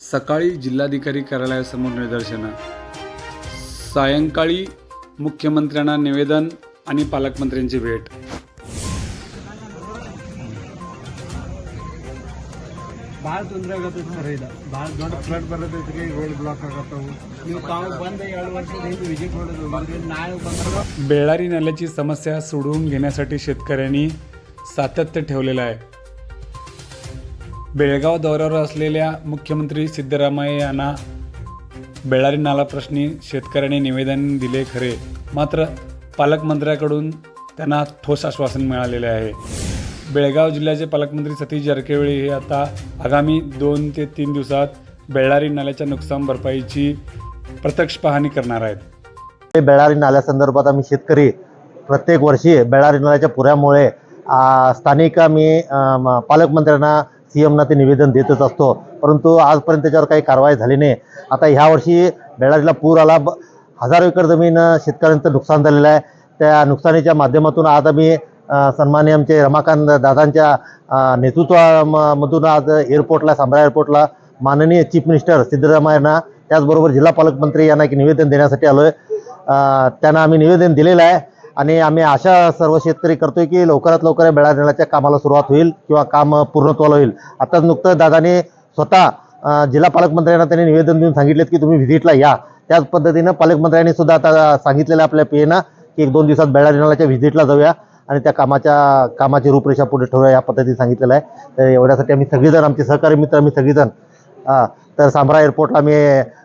सकाळी जिल्हाधिकारी कार्यालयासमोर निदर्शनं सायंकाळी मुख्यमंत्र्यांना निवेदन आणि पालकमंत्र्यांची भेट ಭಾಳ ತೊಂದರೆ ಆಗತ್ತೆ ಸರ್ ಇದು ಭಾಳ ದೊಡ್ಡ ಫ್ಲಡ್ ಬರತೈತ್ರಿ ರೋಡ್ ಬ್ಲಾಕ್ ಆಗತ್ತವು ನೀವು ತಾವು ಬಂದ ಎರಡು ವರ್ಷದ ಹಿಂದೆ ವಿಸಿಟ್ ಮಾಡೋದು ಹೋಗಿದ್ರಿ ನಾಳೆ ಬಂದಾಗ बेळारी नाल्याची समस्या सोडवून घेण्यासाठी शेतकऱ्यांनी सातत्य ठेवलेलं आहे बेळगाव दौऱ्यावर असलेल्या मुख्यमंत्री सिद्धरामय्या यांना बेळारी नाला प्रश्नी शेतकऱ्यांनी निवेदन दिले खरे मात्र पालकमंत्र्याकडून त्यांना ठोस आश्वासन मिळालेले आहे. बेळगाव जिल्ह्याचे पालकमंत्री सतीश जरकेवेळी हे आता आगामी दोन ते तीन दिवसात बेळारी नाल्याच्या नुकसान भरपाईची प्रत्यक्ष पाहणी करणार आहेत. बेळारी नाल्यासंदर्भात आम्ही शेतकरी प्रत्येक वर्षी बेळारी नाल्याच्या पुऱ्यामुळे स्थानिक आम्ही म, पालकमंत्र्यांना सी एमना ते निवेदन देतच असतो. परंतु आजपर्यंत त्याच्यावर काही कारवाई झाली नाही. आता ह्या वर्षी बेळारीला पूर आला. ब हजारो एकर जमीन शेतकऱ्यांचं नुकसान झालेलं आहे. त्या नुकसानीच्या माध्यमातून आज आम्ही अ, सन्मान्य आमचे रमाकांत दादांच्या नेतृत्वामधून आज एअरपोर्टला सांबरा एअरपोर्टला माननीय चीफ मिनिस्टर सिद्धरामय्यांना त्याचबरोबर जिल्हा पालकमंत्री यांना एक निवेदन देण्यासाठी आलो आहे त्यांना आम्ही निवेदन दिलेलं आहे. आणि आम्ही आशा सर्व शेतकरी करतोय की लवकरात लवकर या कामाला सुरुवात होईल किंवा काम पूर्णत्वाला होईल. आताच नुकतं दादाने स्वतः जिल्हा पालकमंत्र्यांना त्यांनी निवेदन देऊन सांगितलेत की तुम्ही व्हिजिटला या. त्याच पद्धतीनं पालकमंत्र्यांनी सुद्धा आता सांगितलेलं आहे आपल्या पीएनं की एक दोन दिवसात बेळारी व्हिजिटला जाऊया आणि त्या कामाच्या कामाची रूपरेषा पुढे ठेवूया या पद्धतीने सांगितलेलं आहे. तर एवढ्यासाठी आम्ही सगळेजण आमचे सहकारी मित्र आम्ही सगळेजण हा, तर सांबरा एअरपोर्टला आम्ही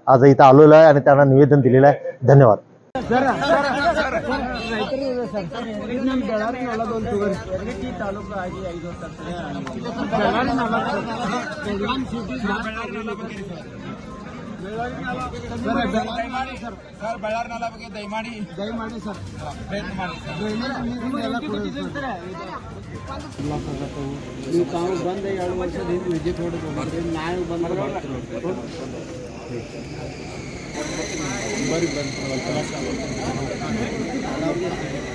आज इथं आलेलो आहे आणि त्यांना निवेदन दिलेलं आहे. धन्यवाद. ಇದು ನಮ್ಮ ಬೆಳಾರಿ ನಾಳದೊಂದು ತಗೋರಿ ಎರಗಟ್ಟಿ ತಾಲೂಕು ಆಗಿ ಐದು ವರ್ಷ ಬೆಳಾರಿ ನಾಳ ಬೆಳಗಾಂ ಸಿಟಿ ಬೆಳಗಾರಿ ನಾಳ ಬೆಳಾರಿ ನಾಳ ಸರ್ ಸರ್ ಬಳ್ಳಾರಿ ನಾಲ ಬಗ್ಗೆ ದಯಮಾಡಿ ದಯಮಾಡಿ ಸರ್ ಪ್ರಯತ್ನ ಮಾಡಿ ಸರ್ ಡ್ರೈನೇಜ್ ಎಲ್ಲ ಕೊಡೋದು ಸರ್ ಬ್ಲಾಕ್ ಆಗತ್ತವು ನೀವು ತಾವು ಬಂದ ಎರಡು ವರ್ಷದ ಹಿಂದೆ ವಿಸಿಟ್ ಹೊಡೆದು ಹೋಗಿದ್ರಿ ನಾಳೆ ಬಂದ್ರೆ ಬರ್ರಿ